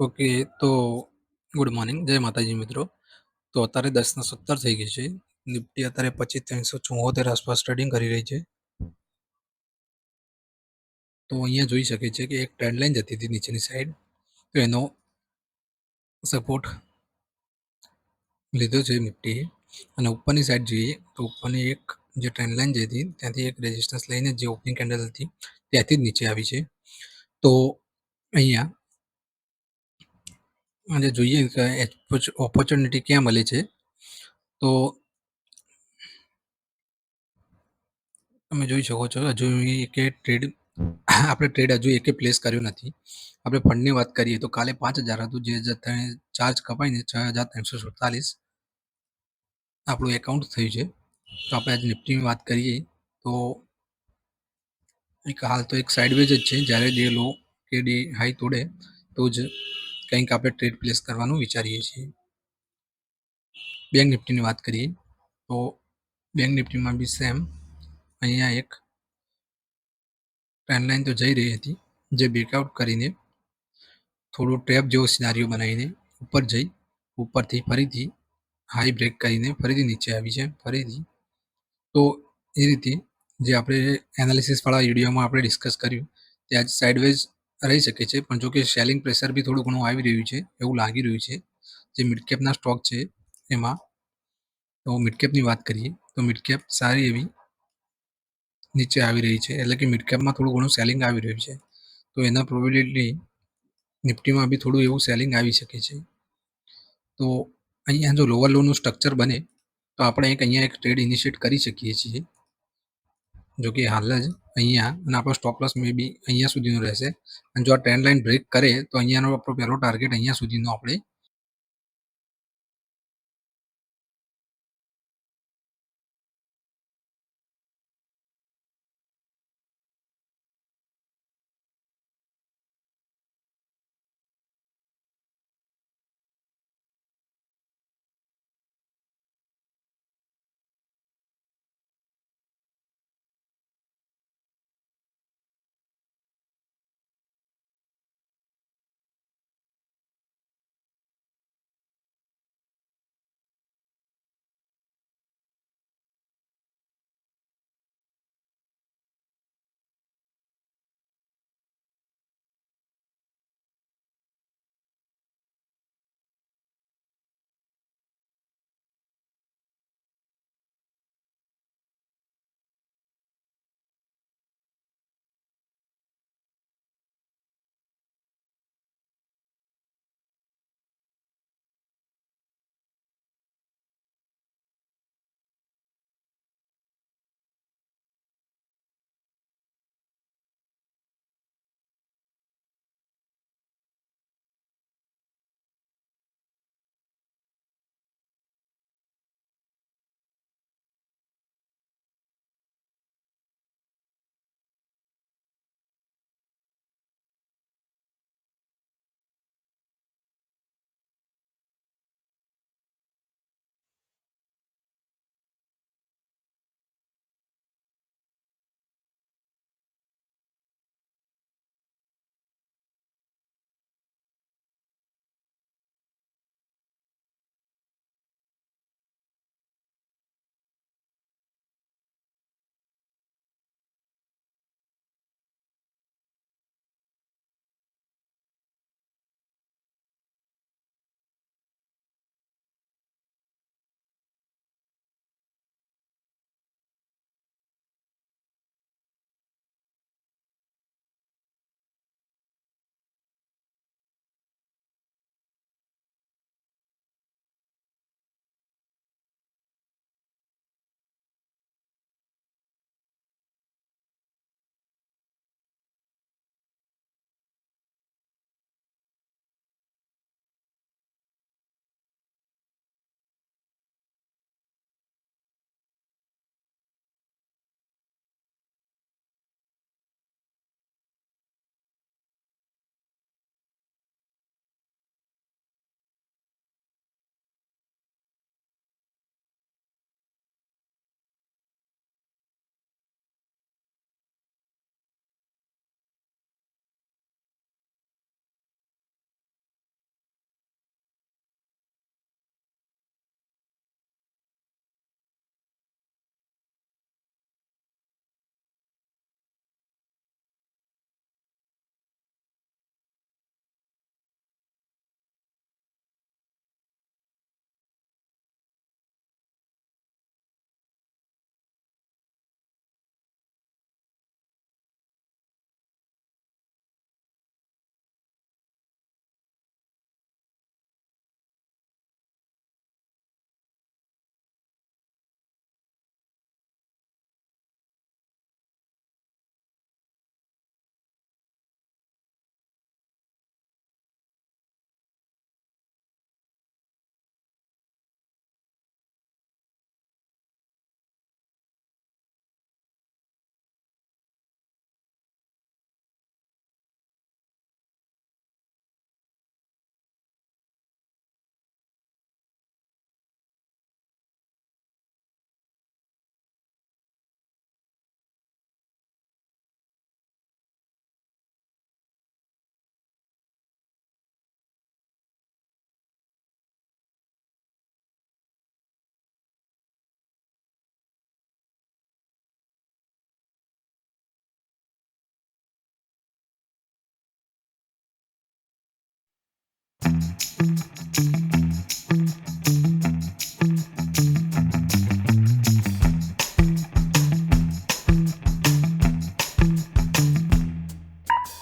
Okay. તો good morning. જય માતાજી મિત્રો. તો અત્યારે 10:17 થઈ ગઈ છે. નિફ્ટી અત્યારે 25,374 આસપાસ ટ્રેડિંગ કરી રહી છે. તો અહીંયા જોઈ શકે છે કે એક ટ્રેન્ડ લાઇન જતી હતી નીચેની સાઈડ. તો એનો સપોર્ટ લીધો છે નિફ્ટીએ અને ઉપરની સાઈડ જોઈએ તો ઉપરની એક જે ટ્રેન્ડ લાઇન જઈ હતી ત્યાંથી એક રેઝિસ્ટન્સ લઈને જે ઓપનિંગ કેન્ડલ હતી ત્યાંથી જ નીચે આવી છે. તો અહીંયા અને જોઈએ કે ઓપોર્ચ્યુનિટી ક્યાં મળે છે, તો તમે જોઈ શકો છો, હજુ એકે ટ્રેડ આપણે ટ્રેડ હજુ એકે પ્લેસ કર્યો નથી. આપણે ફંડની વાત કરીએ તો કાલે પાંચ હજાર હતું, જે ચાર્જ કપાઈને છ હજાર ત્રણસો સુડતાલીસ આપણું એકાઉન્ટ થયું છે. તો આપણે આજ નિફ્ટીની વાત કરીએ, તો એક હાલ તો એક સાઇડવેજ જ છે, જ્યારે ડે લો કે ડે હાઈ તોડે, તો જ કંઈક આપણે ટ્રેડ પ્લેસ કરવાનું વિચારીએ છીએ. બેંક નિફ્ટીની વાત કરીએ, તો બેંક નિફ્ટીમાં બી સેમ અહીંયા એક ટ્રેન્ડ લાઈન તો જઈ રહી હતી, જે બ્રેકઆઉટ કરીને થોડું ટ્રેપ જેવો સિનારીઓ બનાવીને ઉપર જઈ, ઉપરથી ફરીથી હાઈ બ્રેક કરીને ફરીથી નીચે આવી છે, ફરીથી. તો એ રીતે જે આપણે એનાલિસિસવાળા વિડીયોમાં આપણે ડિસ્કસ કર્યું, તે આજ સાઇડવેઝ રહી શકે છે. પણ જો કે સેલિંગ પ્રેશર બી થોડું ઘણું આવી રહ્યું છે. એવું લાગી રહ્યું છે. જે મિડકેપના સ્ટોક છે એમાં. તો મિડકેપની વાત કરીએ, તો મિડકેપ સારી એવી નીચે આવી રહી છે. એટલે કે મિડકેપમાં થોડું ઘણું સેલિંગ આવી રહ્યું છે. તો એના પ્રોબેબિલિટી નિફ્ટીમાં બી થોડું એવું સેલિંગ આવી શકે છે. તો અહીંયા જો લોવર લોનું સ્ટ્રક્ચર બને, તો આપણે એક અહીંયા એક ટ્રેડ ઇનિશિએટ કરી શકીએ છીએ. જો કે હાલ જ અહીંયા અને આપણો સ્ટોપ લોસ મે બી અહીંયા સુધીનો રહેશે. અને જો આ ટ્રેન્ડ લાઇન બ્રેક કરે તો અહીંયાનો આપણો પહેલો ટાર્ગેટ અહીંયા સુધીનો આપણે